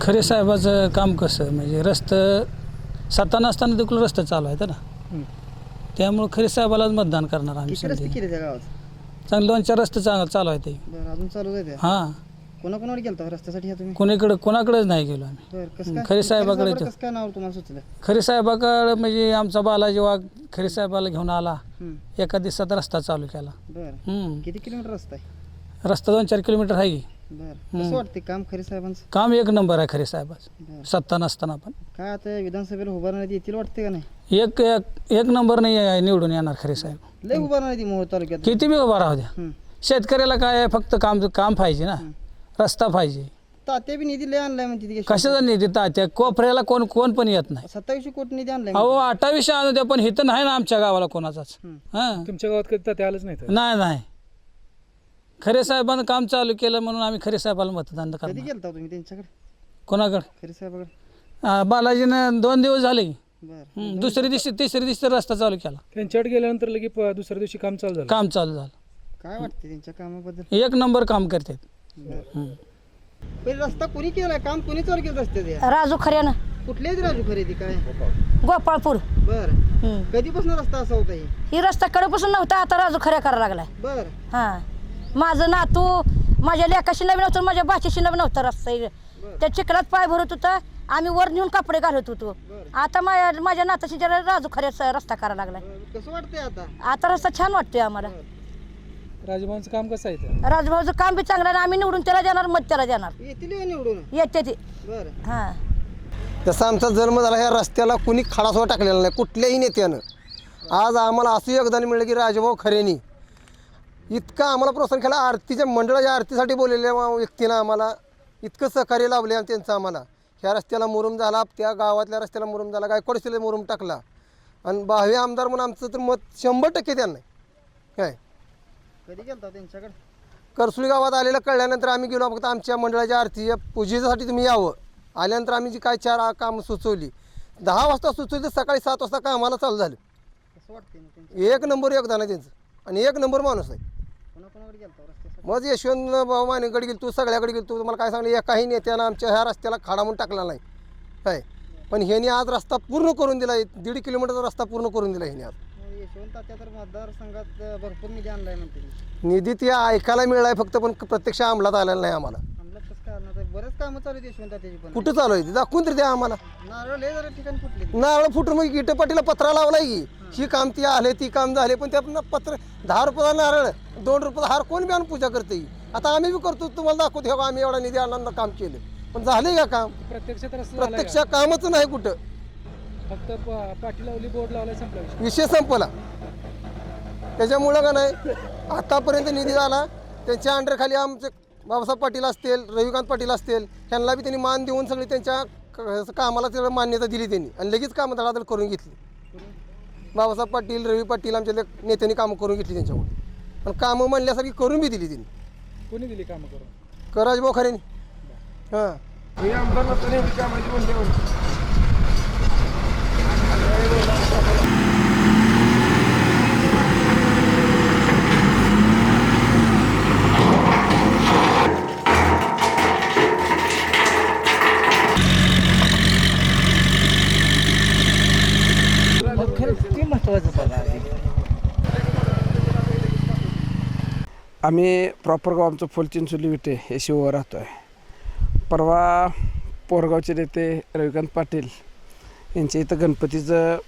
खरे साहेबाचं काम कसं? म्हणजे रस्तं सत्ता नसताना देखील रस्ता चालू आहे ना? हं. त्यामुळे खरे साहेबालाच मतदान करणार आम्ही किती रस्ते समजा केले त्या गावात? चांगले दोन चार रस्ते चांगलं चालू आहे ते. बरं अजून चालू आहे त्या? हां. कोणाकोणावर गेलता रस्त्यासाठी ह्या तुम्ही? कोणीकडे कोणाकडेच नाही गेलो आम्ही. बरं कसं काय खरे साहेबाकडे कसं काय नाव तुम्हाला सुचलं? खरे साहेबाकडे म्हणजे आमचा बालाजी वाघ खरे साहेबाला घेऊन आला. हं. एका दिवसात रस्ता चालू केला. बरं. हम्म. किती किलोमीटर रस्ता आहे? रस्ता दोन चार किलोमीटर आहे. की बरं. कसं वाटते काम खरे साहेबांचं? काम एक नंबर आहे खरे साहेबाचं. सत्ता नसताना पण. काय आता विधानसभेला उभारण्यात येतील वाटते का नाही? एक एक एक नंबर नाही आहे निवडून येणार खरे साहेब. लय उभारण्यात येईल मोहोळ तालुक्यात. किती बी उभा राहू द्या. हं. शेतकऱ्याला काय आहे फक्त काम काम पाहिजे ना. रस्ता पाहिजे. तात्या बी निधी लय आणलाय म्हणते ती कशाचा निधी तात्या? कोपऱ्याला कोण कोण पण येत नाही. सत्तावीसशे कोटी निधी आणलाय अहो अठ्ठावीसशे आणू द्या पण इथं नाही ना आमच्या गावाला कोणाचाच. हं. हां. तुमच्या गावात कधी तात्या आलंच नाही तर नाही नाही. खरे साहेबांनं काम चालू केलं म्हणून आम्ही खरे साहेबाला मतदान कधी करणार गेलता हो तुम्ही त्यांच्याकडे? कोणाकडे? खरे साहेबाकडे. अं, बालाजीनं दोन दिवस झाले. बरं. हं, दुसऱ्या दिवशी तिसऱ्या दिवशी तर रस्ता चालू केला. त्यांच्याकडे गेल्यानंतर लगे प- दुसऱ्या दिवशी काम चालू झालं. काम चालू झालं. काय वाटते त्यांच्या कामाबद्दल? एक नंबर काम करतात. बरं. हं. पहिले रस्ता कोणी केलाय? काम कोणी चालू केलं रस्ते राजू खऱ्यानं. कुठल्याच राजू खरेदी काय? गोपाळपूर. बर. हम्म. कधीपासून रस्ता असा होता ही? ही रस्ता कडपासून नव्हता आता राजू खऱ्या करायला लागलाय. बर. हां. माझं नातू माझ्या लेकाशी नवीन नव्हतं माझ्या बाचीशी नवीन नव्हतं रस्ता. त्या चिखलात पाय भरत होता आम्ही वर नेऊन कपडे घालत होतो. आता माझ्या माझ्या नाताशी जरा राजू खऱ्याचा रस्ता करायला लागलाय कसं वाटतंय आता? आता रस्ता छान वाटतोय आम्हाला. राजभवनचं काम कसं आहे? राजभाऊचं काम बी चांगलं आम्ही निवडून त्याला देणार मत त्याला देणार. येतील निवडून? येते ते. बर. हां. जसा आमचा जन्म झाला ह्या रस्त्याला कुणी खडासुद्धा टाकलेला नाही कुठल्याही नेत्यानं. आज आम्हाला असं योगदान मिळलं की राजभाऊ खरेनी इतकं आम्हाला प्रोत्साहन केलं. आरतीच्या मंडळाच्या आरतीसाठी बोललेल्या व्यक्तीनं आम्हाला इतकं सहकार्य लाभले आणि त्यांचं आम्हाला. ह्या रस्त्याला मुरुम झाला त्या गावातल्या रस्त्याला मुरुम झाला गायकवाड मुरुम टाकला. आणि भावी आमदार म्हणून आमचं तर मत शंभर टक्के त्यांना. काय? कधी गेलता त्यांच्याकडे? करसुळी गावात आलेलं कळल्यानंतर आम्ही गेलो फक्त आमच्या मंडळाच्या आरतीच्या पूजेसाठी तुम्ही यावं. आल्यानंतर आम्ही जी काय चार कामं सुचवली. दहा वाजता सुचवली तर सकाळी सात वाजता कामाला चालू झालं. कसं एक नंबर योगदान आहे त्यांचं. आणि एक नंबर माणूस आहे. मग यशवंत भाऊ मानेकडे गेलो तू सगळ्याकडे गेलो तू तुम्हाला काय सांगलं एकाही नेत्यानं आमच्या ह्या रस्त्याला खाडा म्हणून टाकला नाही. काय पण ह्याने आज रस्ता पूर्ण करून दिला दीड किलोमीटरचा रस्ता पूर्ण करून दिला ह्याने आज. मतदारसंघात भरपूर निधी आणलाय म्हणते. ती. निधी ते ऐकायला मिळाला फक्त पण प्रत्यक्ष अंमलात आलेला नाही आम्हाला? बरेच कामं चालू आहेत कुठं चालू आहे दाखवून तरी द्या आम्हाला. नारळ नारळ फुटून मग इटपाटीला पत्रा लावलाय की. ही काम ती आले ती काम झाले पण त्या पत्र दहा रुपयाला नारळ दोन रुपयाला हार कोण बी आणून पूजा करते. आता आम्ही बी करतो तुम्हाला दाखवतो हे आम्ही एवढा निधी आणणार काम केलं. पण झाले का काम? प्रत्यक्ष का? कामच नाही कुठं. फक्त पाठी लावली बोर्ड लावला संपला विषय. संपला. त्याच्यामुळं का नाही? आतापर्यंत निधी झाला त्यांच्या अंडरखाली आमचे बाबासाहेब पाटील असतील रविकांत पाटील असतील त्यांना बी त्यांनी मान देऊन सगळी त्यांच्या कामाला मान्यता दिली त्यांनी. आणि लगेच कामं धडाधड करून घेतली. बाबासाहेब पाटील रवी पाटील आमच्या नेत्यांनी कामं करून घेतली त्यांच्याकडून. पण कामं म्हणल्यासारखी करून बी दिली त्यांनी. कोणी दिली कामं करून? कराज बोखारेने हां. मग आम्ही प्रॉपर गाव आमचं फुलचिंचोली विटे हे शिववर राहतो आहे परवा पोरगावचे नेते रविकांत पाटील यांच्या इथं गणपतीचं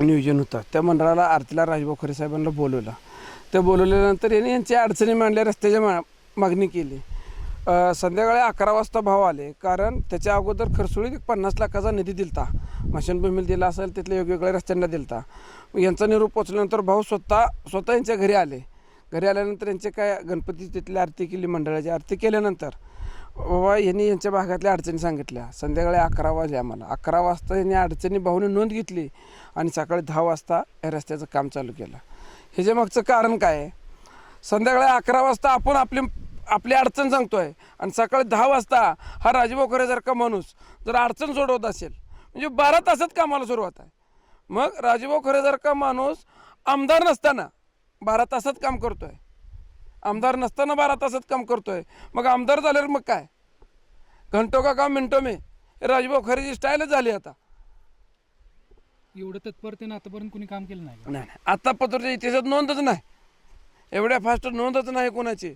नियोजन होतं. त्या मंडळाला आरतीला राजभाऊ खरे साहेबांना बोलवलं. ते बोलवल्यानंतर यांनी यांच्या अडचणी मांडल्या रस्त्याच्या मा मागणी केली. संध्याकाळी अकरा वाजता भाव आले कारण त्याच्या अगोदर खरसुळीत एक पन्नास लाखाचा निधी दिलता. मशनभूमीला दिला असेल तिथल्या वेगवेगळ्या रस्त्यांना दिलता. यांचा निरोप पोचल्यानंतर भाऊ स्वतः स्वतः यांच्या घरी आले. घरी आल्यानंतर यांचे काय गणपती तिथली आरती केली मंडळाची? आरती केल्यानंतर बाबा यांनी यांच्या भागातल्या अडचणी सांगितल्या. संध्याकाळी अकरा वाजले आम्हाला. अकरा वाजता यांनी अडचणी भाऊने नोंद घेतली आणि सकाळी दहा वाजता या रस्त्याचं काम चालू केलं. ह्याच्या मागचं कारण काय? आहे संध्याकाळी अकरा वाजता आपण आपली आपली अडचण सांगतोय आणि सकाळी दहा वाजता हा राजभाऊ खरेसारखा माणूस जर अडचण सोडवत असेल म्हणजे बारा तासात कामाला सुरुवात आहे. मग राजभाऊ खरेसारखा माणूस आमदार नसताना बारा तासात काम करतोय. आमदार नसताना बारा तासात काम करतोय. मग आमदार झाल्यावर मग काय? घंटो का काम मिनटो में. राजभाऊ खरेची स्टाईलच झाली आता. एवढं तत्परतेनं आतापर्यंत कुणी काम केलं नाही? नाही नाही. आता पत्रच्या इतिहासात नोंदच नाही. एवढ्या फास्ट नोंदच नाही कोणाची.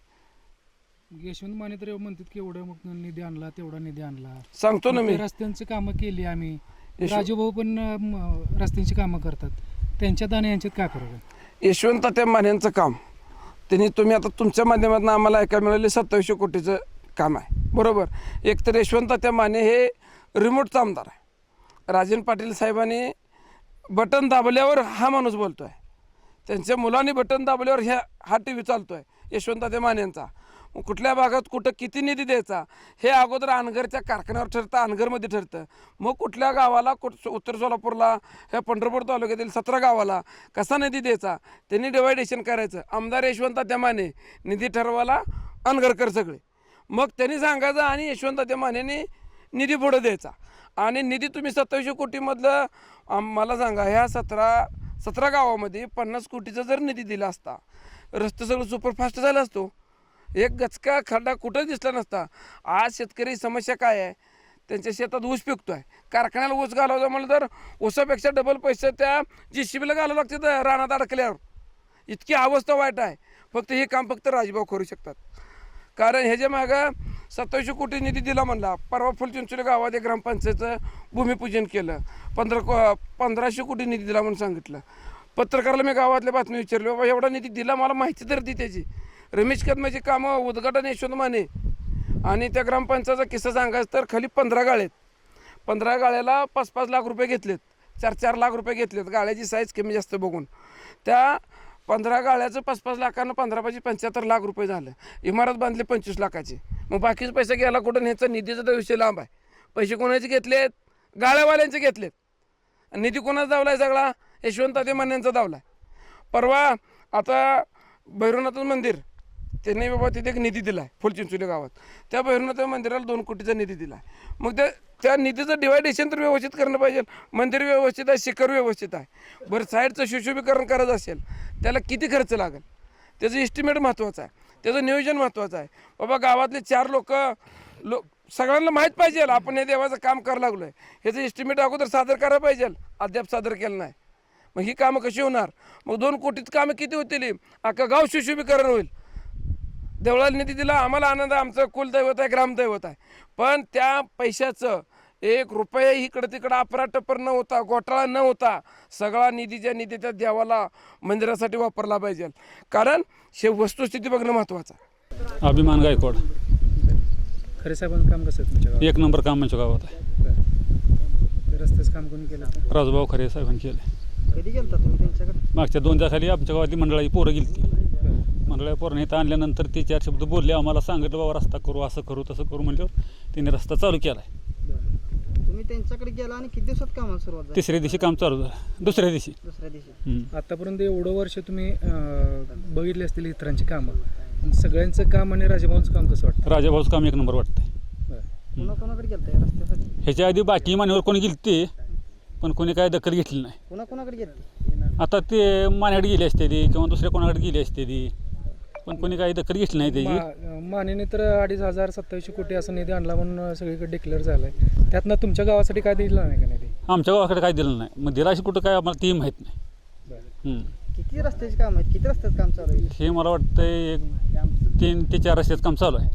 यशवंत माने तर म्हणतात की एवढं मग निधी आणला तेवढा निधी आणला. सांगतो ना मी. रस्त्यांची कामं केली आम्ही. राजूभाऊ पण अं, रस्त्यांची कामं करतात. त्यांच्यात आणि यांच्यात काय फरक आहे? यशवंत त्या मान्यांचं काम. त्यांनी तुम्ही आता तुमच्या माध्यमातून आम्हाला ऐकायला मिळाले सत्तावीसशे कोटीचं काम आहे. बरोबर? एक तर यशवंत त्या माने हे रिमोटचा आमदार आहे. राजन पाटील साहेबांनी बटन दाबल्यावर हा माणूस बोलतो आहे त्यांच्या मुलांनी बटन दाबल्यावर ह्या हा टी व्ही चालतो आहे यशवंत त्या मानेंचा कुठल्या भागात कुठं किती निधी द्यायचा हे अगोदर अनगरच्या कारखान्यावर ठरतं अनगरमध्ये ठरतं. मग कुठल्या गावाला कुठ उत्तर सोलापूरला ह्या पंढरपूर तालुक्यातील सतरा गावाला कसा निधी द्यायचा? त्यांनी डिवायडेशन करायचं. आमदार यशवंत त्या माने निधी ठरवायला अनगरकर सगळे. मग त्यांनी सांगायचं आणि यशवंत त्या मानेने निधी पुढं द्यायचा. आणि निधी तुम्ही सत्तावीसशे कोटीमधलं मला सांगा ह्या सतरा सतरा गावामध्ये पन्नास कोटीचा जर निधी दिला असता रस्ते सगळं सुपरफास्ट झाला असतो. एक गचका खड्डा कुठं दिसला नसता. आज शेतकरी समस्या काय आहे? त्यांच्या शेतात ऊस पिकतो आहे कारखान्याला ऊस घालावचा म्हणलं तर ऊसापेक्षा डबल पैसे त्या जी सी बीला घालावं लागते तर रानात अडकल्यावर. इतकी अवस्था वाईट आहे. फक्त हे काम फक्त राजभाऊ करू शकतात. कारण ह्याच्या मागं सत्तावीसशे कोटी निधी दिला म्हणला. परवा फुलचिंचोली गावात एक ग्रामपंचायतचं भूमिपूजन केलं. पंधरा को पंधराशे कोटी निधी दिला म्हणून सांगितलं. पत्रकाराला मी गावातल्या बातमी विचारली बाबा एवढा निधी दिला? मला माहिती तर दी त्याची. रमेश कदमाची कामं उद्घाटन यशवंत माने आणि त्या ग्रामपंचायतचा किस्सा सांगायचं तर खाली पंधरा गाळे आहेत. पंधरा गाळ्याला पाच पाच लाख रुपये घेतलेत. चार चार लाख रुपये घेतलेत. गाळ्याची साईज कमी जास्त बघून. त्या पंधरा गाळ्याचं पाच पाच लाखानं पंधरा पाचशे पंच्याहत्तर लाख रुपये झालं. इमारत बांधली पंचवीस लाखाची. मग बाकीचे पैसे गेला कुठं? ह्याचा निधीचा तर विषय लांब आहे. पैसे कोणाचे घेतलेत? गाळ्यावाल्यांचे घेतलेत. निधी कोणाचा दावला आहे सगळा? यशवंत ते मान्यांचा दावला आहे परवा आता भैरवनाथ मंदिर. त्यांनी बाबा तिथे एक निधी दिला आहे फुलचिंचोली गावात. त्या भैरवनाथ मंदिराला दोन कोटीचा निधी दिला आहे मग त्या त्या निधीचं डिवायडेशन तर व्यवस्थित करणं पाहिजे. मंदिर व्यवस्थित आहे शिखर व्यवस्थित आहे. बरं साईडचं सुशोभीकरण करायचं असेल त्याला किती खर्च लागेल? त्याचं इस्टिमेट महत्त्वाचं आहे. त्याचं नियोजन महत्त्वाचं आहे. बाबा गावातले चार लोक लो सगळ्यांना माहीत पाहिजे. आपण हे देवाचं काम करायला लागलो आहे ह्याचं इस्टिमेट अगोदर सादर करायला पाहिजे. अद्याप सादर केलं नाही. मग ही कामं कशी होणार? मग दोन कोटीत कामं किती होतील? अख्खं गाव सुशोभीकरण होईल. देवळाला निधी दिला आम्हाला आनंद आहे. आमचं कुलदैवत आहे ग्रामदैवत आहे. पण त्या पैशाचं एक रुपये इकडं तिकडं अपराटपर न होता घोटाळा न होता सगळा निधी ज्या निधी त्या देवाला मंदिरासाठी वापरला पाहिजे. कारण हे वस्तुस्थिती बघणं महत्त्वाचं आहे. अभिमान गायकवाड. खरे साहेबांचं काम कसं तुमच्या एक नंबर काम आमच्या गावात आहे. रस्त्याचं काम कोणी केलं? राजूभाऊ खरे साहेबांनी केलं कधी गेलता तुम्ही त्यांच्याकडे? मागच्या दोन खाली आमच्या गावातली मंडळाची पोरं गेली ती मंडळाच्या पोरांनी इथं आणल्यानंतर ते चार शब्द बोलले आम्हाला सांगितलं बाबा रस्ता करू असं करू तसं करू म्हणल्यावर तिने रस्ता चालू केला आहे तुम्ही त्यांच्याकडे गेला आणि किती दिवसात कामाला सुरुवात झाली? तिसऱ्या दिवशी काम चालू झालं. दुसऱ्या दिवशी. दुसऱ्या दिवशी. हम्म. आतापर्यंत एवढं वर्ष तुम्ही अं, बघितले असतील इतरांची कामं. सगळ्यांचं काम आणि राजभाऊंचं काम कसं वाटतं? राजाभाऊचं काम एक नंबर वाटतंय. बरं. पुन्हा कोणाकडे गेलता या रस्त्यासाठी? ह्याच्या आधी बाकी मान्यवर कोणी गेली ते पण कोणी काय दखल घेतली नाही. कोणाकडे गेलते? आता ते मान्याकडे गेली असते ती किंवा दुसऱ्या कोणाकडे गेली असते ती. पण कोणी काही दखल घेतली नाही त्याची? मा- मानेने तर अडीच हजार सत्तावीसशे कोटी असा निधी आणला म्हणून सगळीकडे डिक्लेअर झालाय. त्यातनं तुमच्या गावासाठी काय दिलं नाही का निधी? आमच्या गावाकडे काय दिलं नाही. मग दिला अशी कुठं काय आम्हाला ती माहीत नाही. हम्म. किती रस्त्याची काम आहेत? किती रस्त्याचं काम चालू आहे? हे मला वाटतं एक तीन ते चार रस्त्याचं काम चालू आहे.